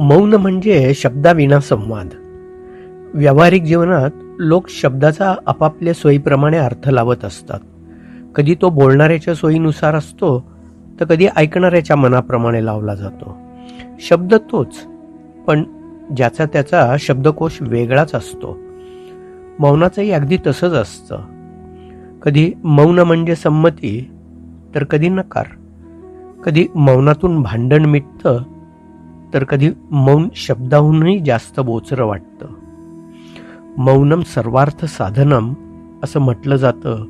मौन म्हणजे शब्दाविना संवाद. व्यावहारिक जीवनात लोक शब्दाचा आपापल्या सोयीप्रमाणे अर्थ लावत असतात. कधी तो बोलणाऱ्याच्या सोयीनुसार असतो तर कधी ऐकणाऱ्याच्या मनाप्रमाणे लावला जातो. शब्द तोच पण ज्याचा त्याचा शब्दकोश वेगळाच असतो. मौनाचंही अगदी तसंच असतं. कधी मौन म्हणजे संमती तर कधी नकार. कधी मौनातून भांडण मिटतं तर कधी मौन शब्दाहूनही जास्त बोचरं वाटतं. मौनम सर्वार्थ साधनम असं म्हटलं जातं.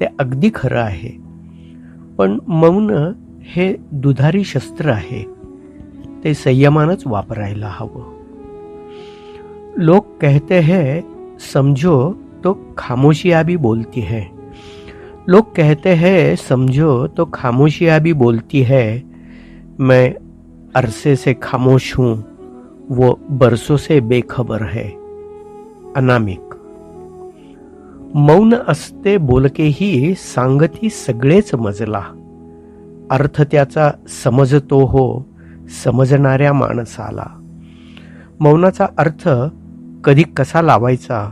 ते अगदी खरं आहे. पण मौन हे दुधारी शस्त्र आहे. ते संयमानच वापरायला हवं. लोक कहते हैं समझो तो खामोशिया भी बोलती है. लोग कहते हैं समझो तो खामोशिया भी बोलती है. मैं अरसे से खामोश हूं वो बरसों से बेखबर है। अनामिक। मौन असते बोलकेही सांगती सगळेच मजला। अर्थ त्याचा समजतो हो समजणाऱ्या माणसाला। मौनाचा अर्थ कधी कसा लावायचा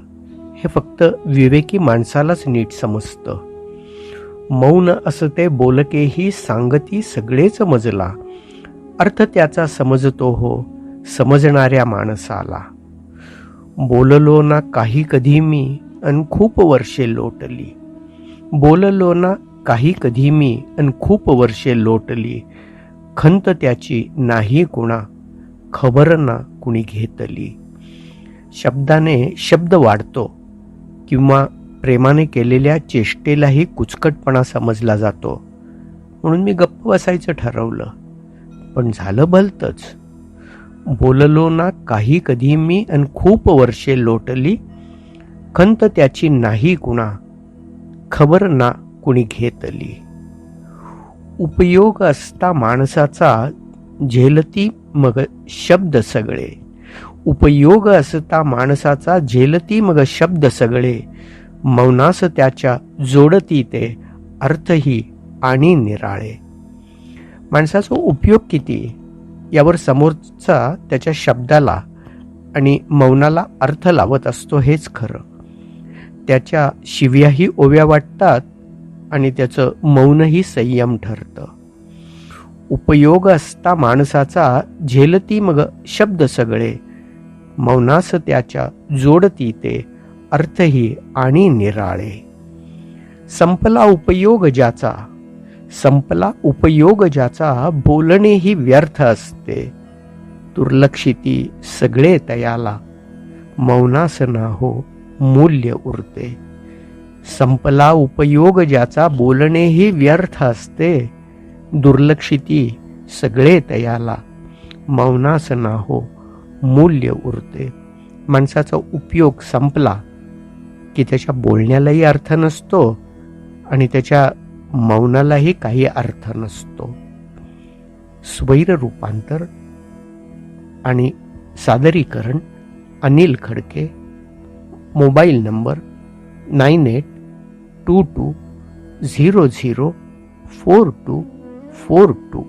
हे फक्त विवेकी माणसालाच नीट समजतं। मौन असते बोलकेही सांगती सगळेच मजला। अर्थ त्याचा समजतो हो समजणाऱ्या माणसाला. बोललो ना काही कधी मी अन खूप वर्षे लोटली. बोललो ना काही कधी मी अन खूप वर्षे लोटली. खंत त्याची नाही कुणा खबर ना कुणी घेतली. शब्दाने शब्द वाढतो किंवा प्रेमाने केलेल्या चेष्टेलाही कुचकटपणा समजला जातो. म्हणून मी गप्प बसायचं ठरवलं. पण झालं भलतच बोललो ना काही कधी मी अन खूप वर्षे लोटली. खंत त्याची नाही कुणा खबर ना कुणी घेतली. उपयोग असता माणसाचा झेलती मग शब्द सगळे. उपयोग असता माणसाचा झेलती मग शब्द सगळे. मौनास त्याच्या जोडती ते अर्थही आणि निराळे. माणसाचा उपयोग किती यावर समोरचा त्याच्या शब्दाला आणि मौनाला अर्थ लावत असतो हेच खरं. त्याच्या शिव्याही ओव्या वाटतात आणि त्याचं मौनही संयम ठरतं. उपयोग असता माणसाचा झेलती मग शब्द सगळे. मौनास त्याच्या जोडती ते अर्थही आणि निराळे. संपला उपयोग ज्याचा संपला उपयोग ज्याचा बोलणेही व्यर्थ असते. दुर्लक्षिती सगळे तयाला. मौनास ना हो मूल्य उरते. संपला उपयोग ज्याचा बोलणेही व्यर्थ असते. दुर्लक्षिती सगळे तयाला. मौनास ना हो मूल्य उरते. माणसाचा उपयोग संपला की त्याच्या बोलण्यालाही अर्थ नसतो आणि त्याच्या मौनालाही काही अर्थ नसतो. स्वैर रूपांतर आणि सादरीकरण Anil Khadke mobile number nine eight two two zero zero four two four two.